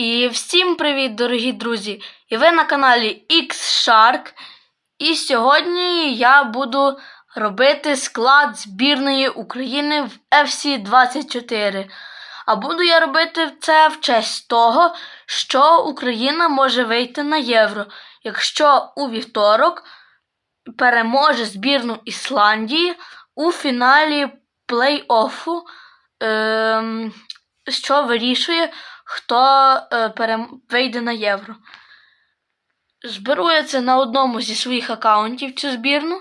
І всім привіт, дорогі друзі! І ви на каналі X-Shark. І сьогодні я буду робити склад збірної України в FC24. А буду я робити це в честь того, що Україна може вийти на євро, якщо у вівторок переможе збірну Ісландії у фіналі плей-оффу, ем, що вирішує, хто е, вийде на євро. Зберу я це на одному зі своїх аккаунтів цю збірну.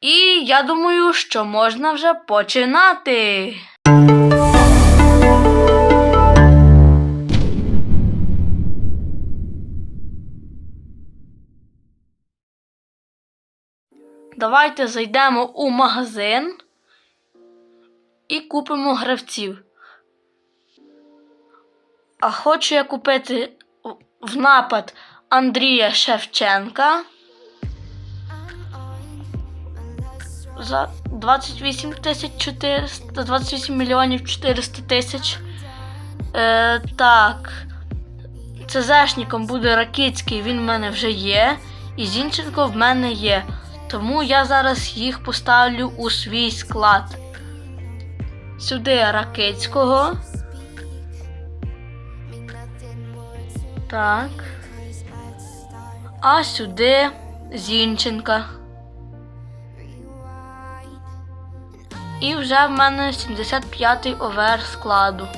І я думаю, що можна вже починати. Давайте зайдемо у магазин і купимо гравців. А хочу я купити в напад Андрія Шевченка за 28 тисяч 400, 28 мільйонів 400 тисяч. Е, так. ЦЗшником буде Ракицький, він в мене вже є. І Зінченко в мене є. Тому я зараз їх поставлю у свій склад. Сюди Ракицького. Так. А сюди Зінченка. І вже в мене 75-й овер складу.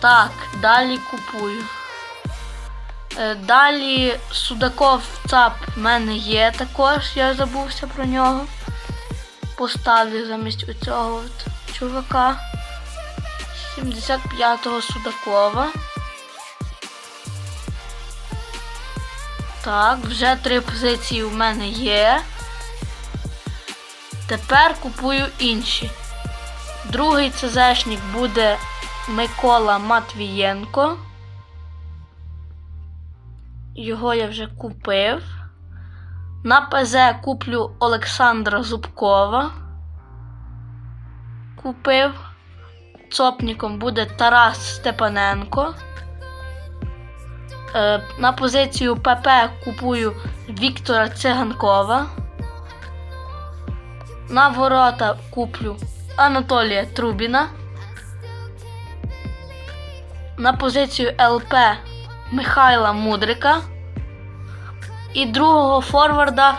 Так, далі купую. Е, Далі Судаков ЦАП в мене є також, я забувся про нього. Поставлю замість оцього от чувака. 75-го Судакова. Так, вже три позиції у мене є. Тепер купую інші. Другий ЦЗшник буде Микола Матвієнко. Його я вже купив. На ПЗ куплю Олександра Зубкова. Купив. Цопником буде Тарас Степаненко. Е, на позицію ПП купую Віктора Циганкова. На ворота куплю Анатолія Трубіна. На позицію ЛП Михайла Мудрика. І другого форварда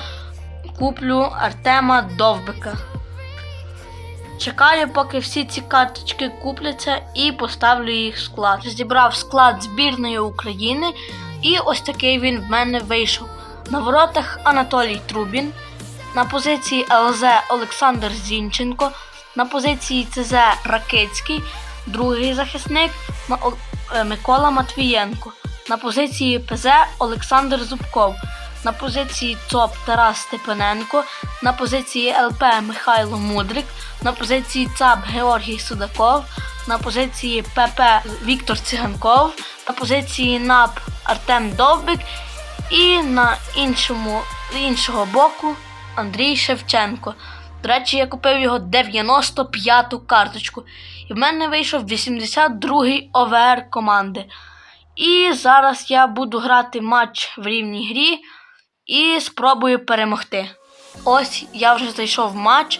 куплю Артема Довбика. Чекаю, поки всі ці карточки купляться і поставлю їх в склад. Зібрав склад збірної України, і ось такий він в мене вийшов. На воротах Анатолій Трубін, на позиції ЛЗ Олександр Зінченко, на позиції ЦЗ Ракицький, другий захисник Микола Матвієнко, на позиції ПЗ Олександр Зубков. На позиції ЦОП Тарас Степаненко, на позиції ЛП Михайло Мудрик, на позиції ЦАП Георгій Судаков, на позиції ПП Віктор Циганков, на позиції НАП Артем Довбик і на іншому, іншого боку Андрій Шевченко. До речі, я купив його 95-ту карточку. І в мене вийшов 82-й ОВР команди. І зараз я буду грати матч в рівній грі і спробую перемогти. Ось я вже зайшов в матч.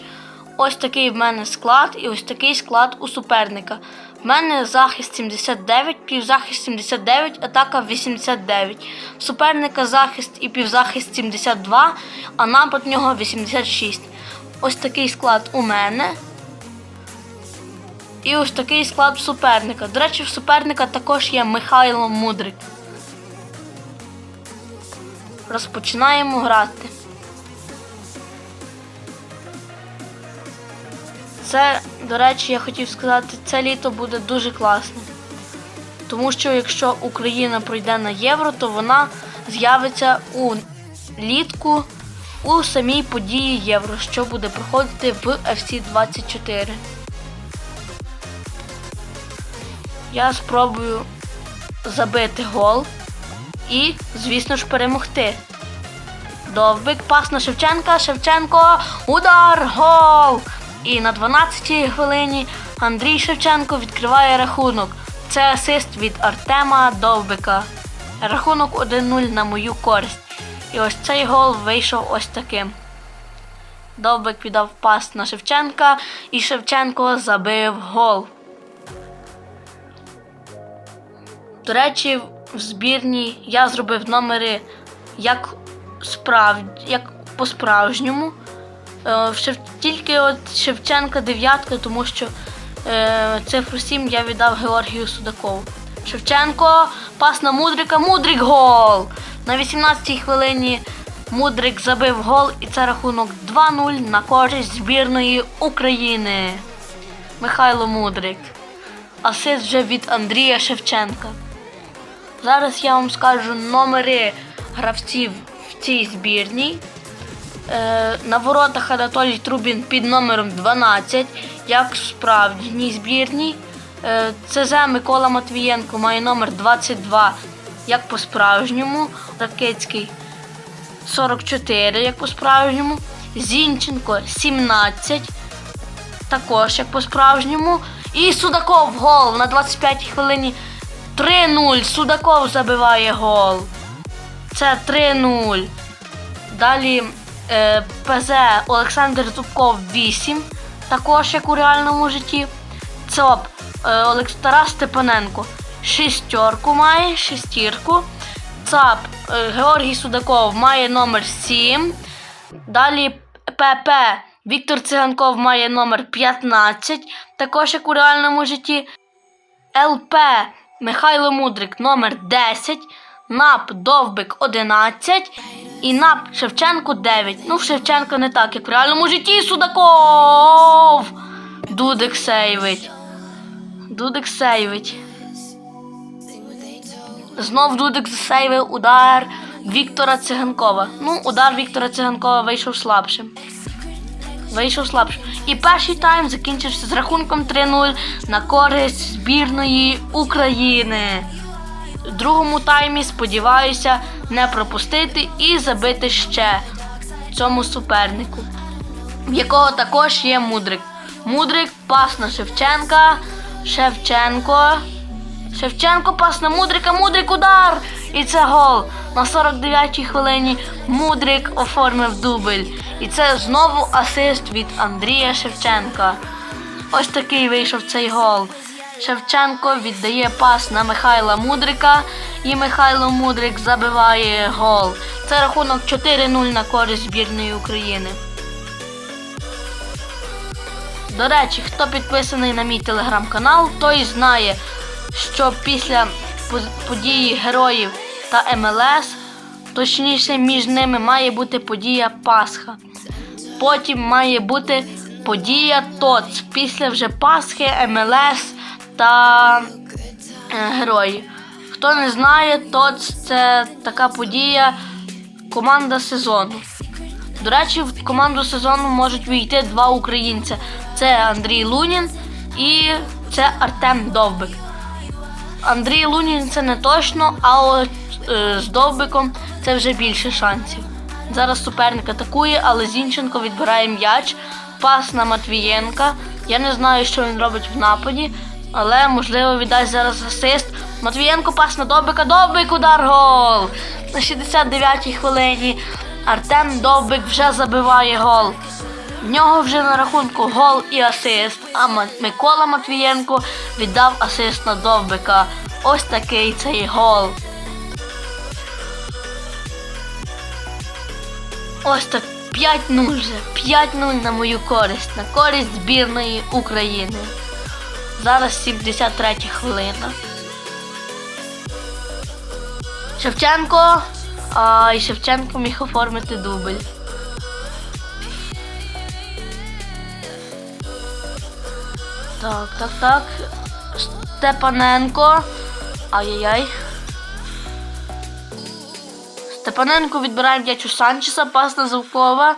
Ось такий в мене склад і ось такий склад у суперника. В мене захист 79, півзахист 79, атака 89. В суперника захист і півзахист 72, а напад нього 86. Ось такий склад у мене. І ось такий склад суперника. До речі, в суперника також є Михайло Мудрик. Розпочинаємо грати. Це, до речі, я хотів сказати, це літо буде дуже класним. Тому що якщо Україна пройде на євро, то вона з'явиться у літку у самій події Євро, що буде проходити в FC24. Я спробую забити гол і, звісно ж, перемогти. Довбик, пас на Шевченка, Шевченко, удар, гол! І на 12-й хвилині Андрій Шевченко відкриває рахунок. Це асист від Артема Довбика. Рахунок 1-0 на мою користь. І ось цей гол вийшов ось таким. Довбик віддав пас на Шевченка, і Шевченко забив гол. До речі, в збірній я зробив номери як, справ... як по-справжньому. Е, Шев... Тільки от Шевченка дев'ятка, тому що е, цифру 7 я віддав Георгію Судакову. Шевченко, пас на Мудрика, Мудрик гол! На 18-й хвилині Мудрик забив гол, і це рахунок 2-0 на користь збірної України. Михайло Мудрик. Асист вже від Андрія Шевченка. Зараз я вам скажу номери гравців в цій збірній. Е, на воротах Анатолій Трубін під номером 12, як в справжній збірній. Е, ЦЗ Микола Матвієнко має номер 22, як по-справжньому. Ракицький 44, як по-справжньому. Зінченко 17, також як по-справжньому. І Судаков гол на 25-й хвилині 3-0. Судаков забиває гол. Це 3-0. Далі е, ПЗ Олександр Зубков 8. Також як у реальному житті. ЦОП е, Олекс Тарас Степаненко. Шістерку має, шестірку. ЦАП е, Георгій Судаков має номер 7. Далі ПП Віктор Циганков має номер 15. Також як у реальному житті. ЛП Михайло Мудрик номер 10, НАП Довбик 11 і НАП Шевченко 9. Ну, Шевченко не так, як в реальному житті Судаков. Дудик сейвить. Дудик сейвить. Знов Дудик засейвив удар Віктора Циганкова. Ну, удар Віктора Циганкова вийшов слабшим. Вийшов слабшим. І перший тайм закінчився з рахунком 3-0 на користь збірної України. В другому таймі сподіваюся не пропустити і забити ще цьому супернику, в якого також є Мудрик. Мудрик пас на Шевченка. Шевченко. Шевченко пас на Мудрика, Мудрик удар! І це гол. На 49-й хвилині Мудрик оформив дубль. І це знову асист від Андрія Шевченка. Ось такий вийшов цей гол. Шевченко віддає пас на Михайла Мудрика, і Михайло Мудрик забиває гол. Це рахунок 4-0 на користь збірної України. До речі, хто підписаний на мій телеграм-канал, той знає, що після по- події героїв та МЛС, точніше між ними має бути подія Пасха. Потім має бути подія ТОЦ. Після вже Пасхи, МЛС та е, герої. Хто не знає, ТОЦ це така подія команда сезону. До речі, в команду сезону можуть війти два українця: це Андрій Лунін і це Артем Довбик. Андрій Лунін це не точно, а от з Довбиком це вже більше шансів. Зараз суперник атакує, але Зінченко відбирає м'яч, пас на Матвієнка. Я не знаю, що він робить в нападі, але можливо віддасть зараз асист. Матвієнко пас на Довбика, Довбик удар гол! На 69-й хвилині Артем Довбик вже забиває гол. В нього вже на рахунку гол і асист, а Микола Матвієнко віддав асист на Довбика. Ось такий цей гол. Ось так 5-0 вже. 5-0 на мою користь, на користь збірної України. Зараз 73 хвилина. Шевченко. А, і Шевченко міг оформити дубль. Так, так, так. Степаненко. Ай-яй-яй. Степаненко відбирає м'яч у Санчеса, пас на Зубкова.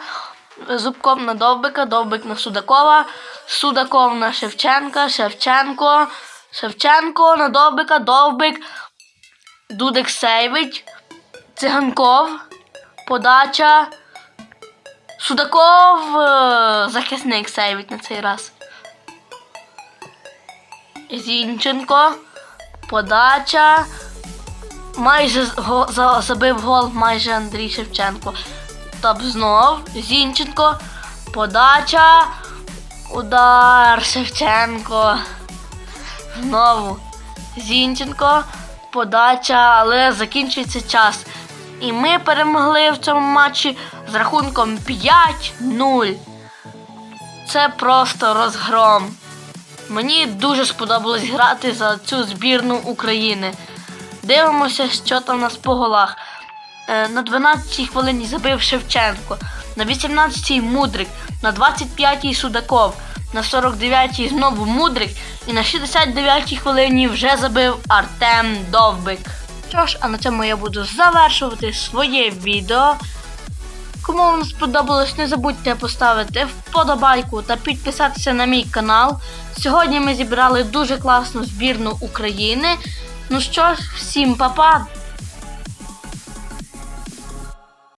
Зубков на Довбика, Довбик на Судакова, Судаков на Шевченка, Шевченко, Шевченко на Довбика, Довбик, Дудик сейвить, Циганков, подача. Судаков е, захисник сейвить на цей раз. Зінченко. Подача. Майже забив гол майже Андрій Шевченко. Топ знов. Зінченко. Подача. Удар Шевченко. Знову. Зінченко. Подача, але закінчується час. І ми перемогли в цьому матчі з рахунком 5-0. Це просто розгром. Мені дуже сподобалось грати за цю збірну України. Дивимося, що там у нас по голах. Е, На 12-й хвилині забив Шевченко, на 18-й Мудрик, на 25-й Судаков, на 49-й знову Мудрик і на 69-й хвилині вже забив Артем Довбик. Що ж, а на цьому я буду завершувати своє відео. Кому вам сподобалось, не забудьте поставити вподобайку та підписатися на мій канал. Сьогодні ми зібрали дуже класну збірну України. Ну що ж, всім па-па,